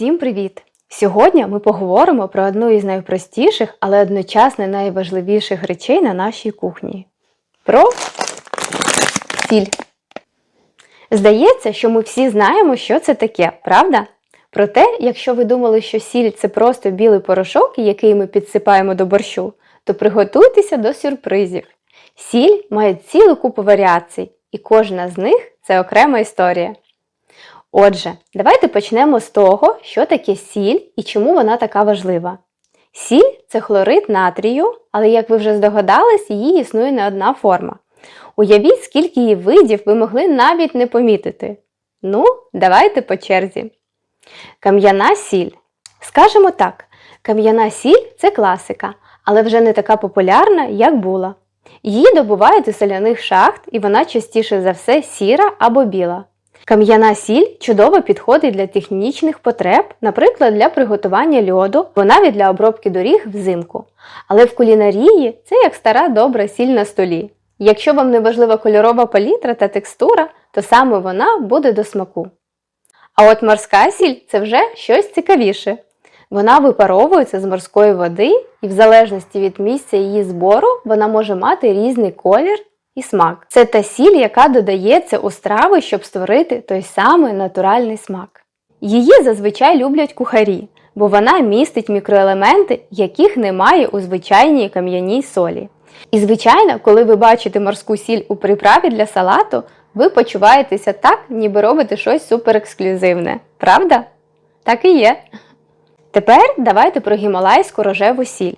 Всім привіт! Сьогодні ми поговоримо про одну із найпростіших, але одночасно найважливіших речей на нашій кухні. Про сіль. Здається, що ми всі знаємо, що це таке, правда? Проте, якщо ви думали, що сіль це просто білий порошок, який ми підсипаємо до борщу, то приготуйтеся до сюрпризів. Сіль має цілу купу варіацій, і кожна з них це окрема історія. Отже, давайте почнемо з того, що таке сіль і чому вона така важлива. Сіль це хлорид натрію, але, як ви вже здогадались, її існує не одна форма. Уявіть, скільки її видів ви могли навіть не помітити. Ну, давайте по черзі. Кам'яна сіль. Скажемо так, кам'яна сіль це класика, але вже не така популярна, як була. Її добувають у соляних шахт, і вона частіше за все сіра або біла. Кам'яна сіль чудово підходить для технічних потреб, наприклад, для приготування льоду, або навіть для обробки доріг взимку. Але в кулінарії це як стара добра сіль на столі. Якщо вам не важлива кольорова палітра та текстура, то саме вона буде до смаку. А от морська сіль це вже щось цікавіше. Вона випаровується з морської води, і в залежності від місця її збору вона може мати різний колір і смак. Це та сіль, яка додається у страви, щоб створити той самий натуральний смак. Її зазвичай люблять кухарі, бо вона містить мікроелементи, яких немає у звичайній кам'яній солі. І, звичайно, коли ви бачите морську сіль у приправі для салату, ви почуваєтеся так, ніби робите щось суперексклюзивне. Правда? Так і є. Тепер давайте про гімалайську рожеву сіль.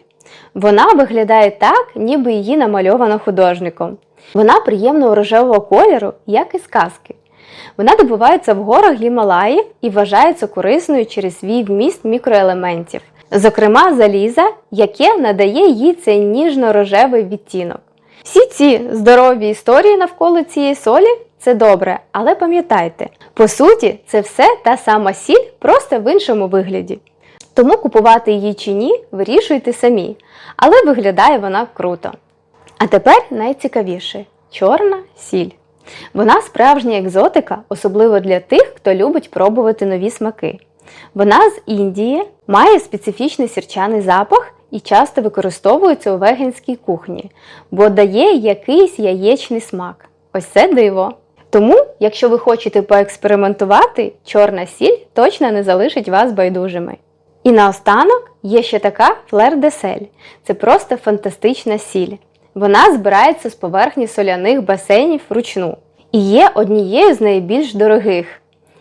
Вона виглядає так, ніби її намальовано художником. Вона приємного рожевого кольору, як і сказки. Вона добувається в горах Гімалаїв і вважається корисною через свій вміст мікроелементів, зокрема заліза, яке надає їй цей ніжно-рожевий відтінок. Всі ці здорові історії навколо цієї солі це добре, але пам'ятайте, по суті, це все та сама сіль, просто в іншому вигляді. Тому купувати її чи ні, вирішуйте самі, але виглядає вона круто. А тепер найцікавіше чорна сіль. Вона справжня екзотика, особливо для тих, хто любить пробувати нові смаки. Вона з Індії, має специфічний сірчаний запах і часто використовується у веганській кухні, бо дає якийсь яєчний смак. Ось це диво. Тому, якщо ви хочете поекспериментувати, чорна сіль точно не залишить вас байдужими. І наостанок є ще така флер де сель. Це просто фантастична сіль. Вона збирається з поверхні соляних басейнів вручну і є однією з найбільш дорогих.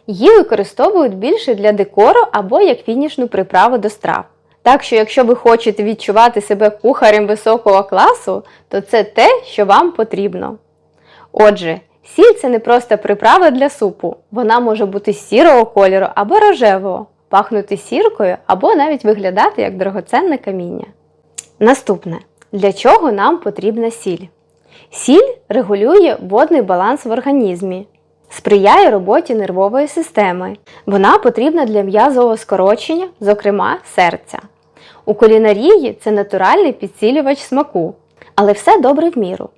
Її використовують більше для декору або як фінішну приправу до страв. Так що, якщо ви хочете відчувати себе кухарем високого класу, то це те, що вам потрібно. Отже, сіль це не просто приправа для супу, вона може бути сірого кольору або рожевого, пахнути сіркою або навіть виглядати як дорогоценне каміння. Наступне. Для чого нам потрібна сіль? Сіль регулює водний баланс в організмі, сприяє роботі нервової системи. Вона потрібна для м'язового скорочення, зокрема серця. У кулінарії це натуральний підсилювач смаку. Але все добре в міру.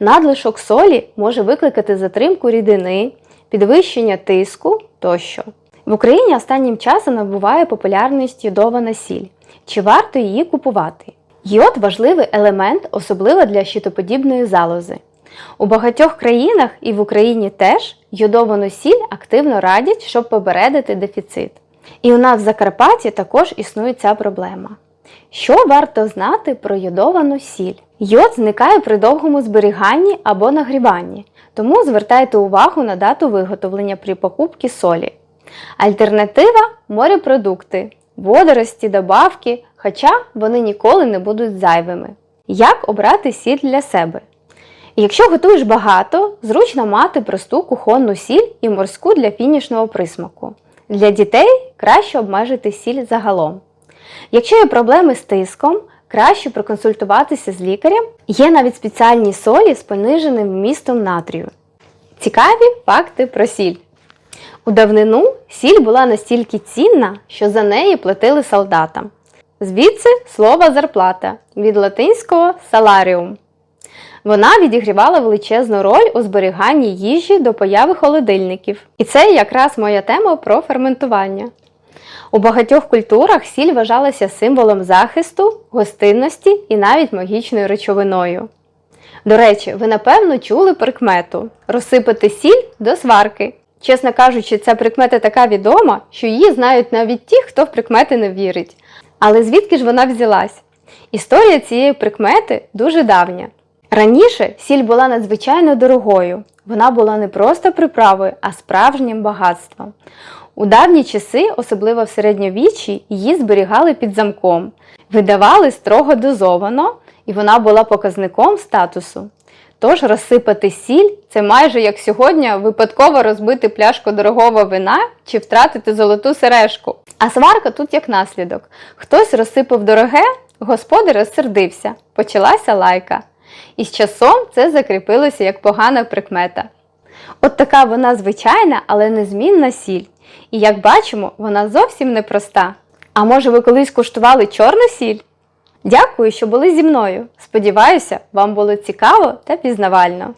Надлишок солі може викликати затримку рідини, підвищення тиску тощо. В Україні останнім часом набуває популярність йодована сіль. Чи варто її купувати? Йод важливий елемент, особливо для щитоподібної залози. У багатьох країнах і в Україні теж йодовану сіль активно радять, щоб попередити дефіцит. І у нас в Закарпатті також існує ця проблема. Що варто знати про йодовану сіль? Йод зникає при довгому зберіганні або нагріванні, тому звертайте увагу на дату виготовлення при покупці солі. Альтернатива морепродукти, водорості, добавки, хоча вони ніколи не будуть зайвими. Як обрати сіль для себе? Якщо готуєш багато, зручно мати просту кухонну сіль і морську для фінішного присмаку. Для дітей краще обмежити сіль загалом. Якщо є проблеми з тиском, краще проконсультуватися з лікарем. Є навіть спеціальні солі з пониженим вмістом натрію. Цікаві факти про сіль. У давнину сіль була настільки цінна, що за неї платили солдатам. Звідси слово зарплата від латинського саларіум. Вона відігрівала величезну роль у зберіганні їжі до появи холодильників. І це якраз моя тема про ферментування. У багатьох культурах сіль вважалася символом захисту, гостинності і навіть магічною речовиною. До речі, ви напевно чули прикмету розсипати сіль до сварки. Чесно кажучи, ця прикмета така відома, що її знають навіть ті, хто в прикмети не вірить. Але звідки ж вона взялась? Історія цієї прикмети дуже давня. Раніше сіль була надзвичайно дорогою. Вона була не просто приправою, а справжнім багатством. У давні часи, особливо в середньовіччі, її зберігали під замком, видавали строго дозовано, і вона була показником статусу. Тож розсипати сіль це майже як сьогодні випадково розбити пляшку дорогого вина чи втратити золоту сережку. А сварка тут як наслідок. Хтось розсипав дороге, господар розсердився, почалася лайка. І з часом це закріпилося як погана прикмета. От така вона звичайна, але незмінна сіль. І як бачимо, вона зовсім непроста. А може ви колись куштували чорну сіль? Дякую, що були зі мною. Сподіваюся, вам було цікаво та пізнавально.